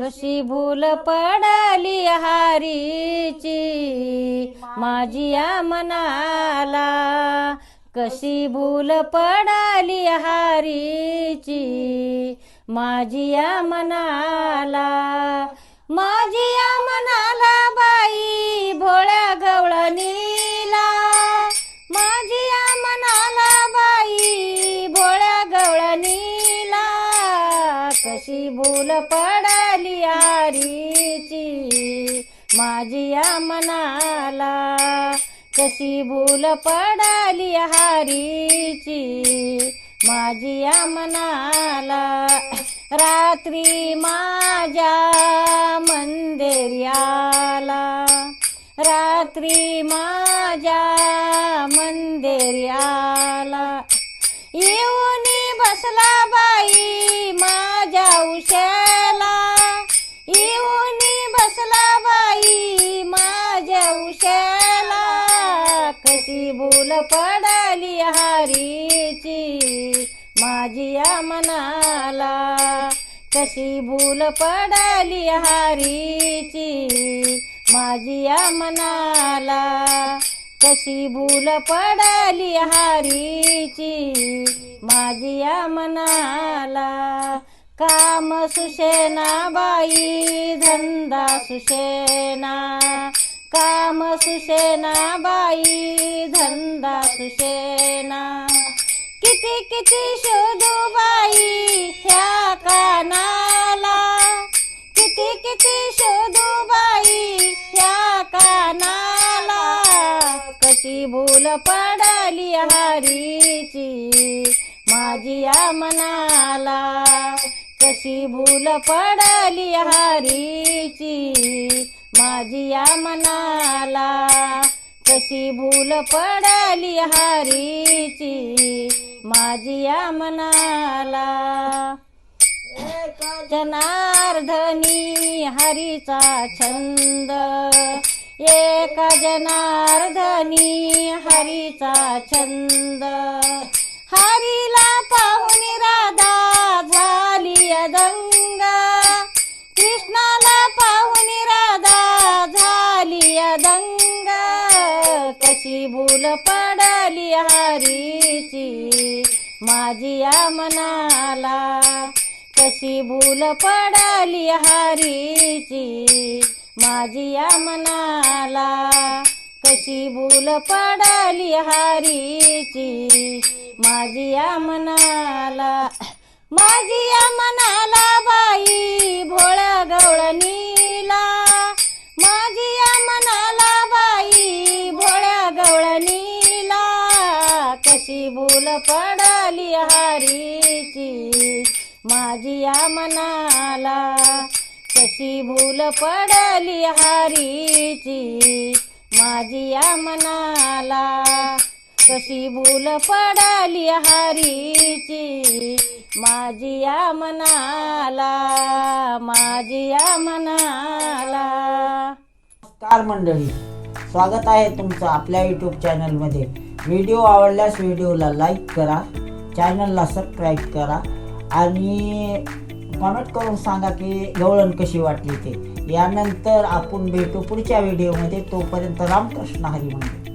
कशी भूल पडली हारीची? माझी या मनाला कशी भूल पडली हारीची? माझी या मनाला माझी या मना कशी भूल पडली आरीची? माझी या मनाला कशी भूल पडली हारीची माझी या मनाला रात्री माझ्या मंदिर्याला रात्री माझ्या मंदिर्याला येऊनी बसला पडाली हारीची माझी या मनाला. कशी भूल पडाली हारीची माझी मनाला. कशी भूल पडाली हारीची माझी या मनाला. काम सुशेना बाई धंदा सुशेना. काम सुशेना बाई धंदा सुशेना. किती किती शोधू बाई ह्या कानाला. किती किती शोधू बाई ह्या कानाला. कशी भूल पडली हारीची माझी या मनाला कशी भूल पडली हारीची माझी या मनाला कशी भूल पडली हारीची? माझी या मनाला जनार्दनी हरीचा छंद. एका जनार्दनी हरीचा छंद. कशी भूल पडली हरीची. माझी या मनाला कशी भूल पडली हारीची. माझी या मनाला कशी भूल पडली हारीची. माझी या मनाला माझी या मनाला कशी बोल पडाली हारीची. माझी या मनाला कशी भूल पडली हारीची. माझी या मनाला कशी भूल पडली हारीची. माझी या मनाला माझी या मनाला. नमस्कार मंडळी स्वागत आहे तुमचं आपल्या यूट्यूब चॅनलमध्ये व्हिडिओ आवडल्यास व्हिडिओला लाईक करा चॅनलला सबस्क्राईब करा आणि कमेंट करून सांगा की गवळण कशी वाटली ते. यानंतर आपण भेटू पुढच्या व्हिडिओमध्ये तोपर्यंत रामकृष्ण हरी म्हणतो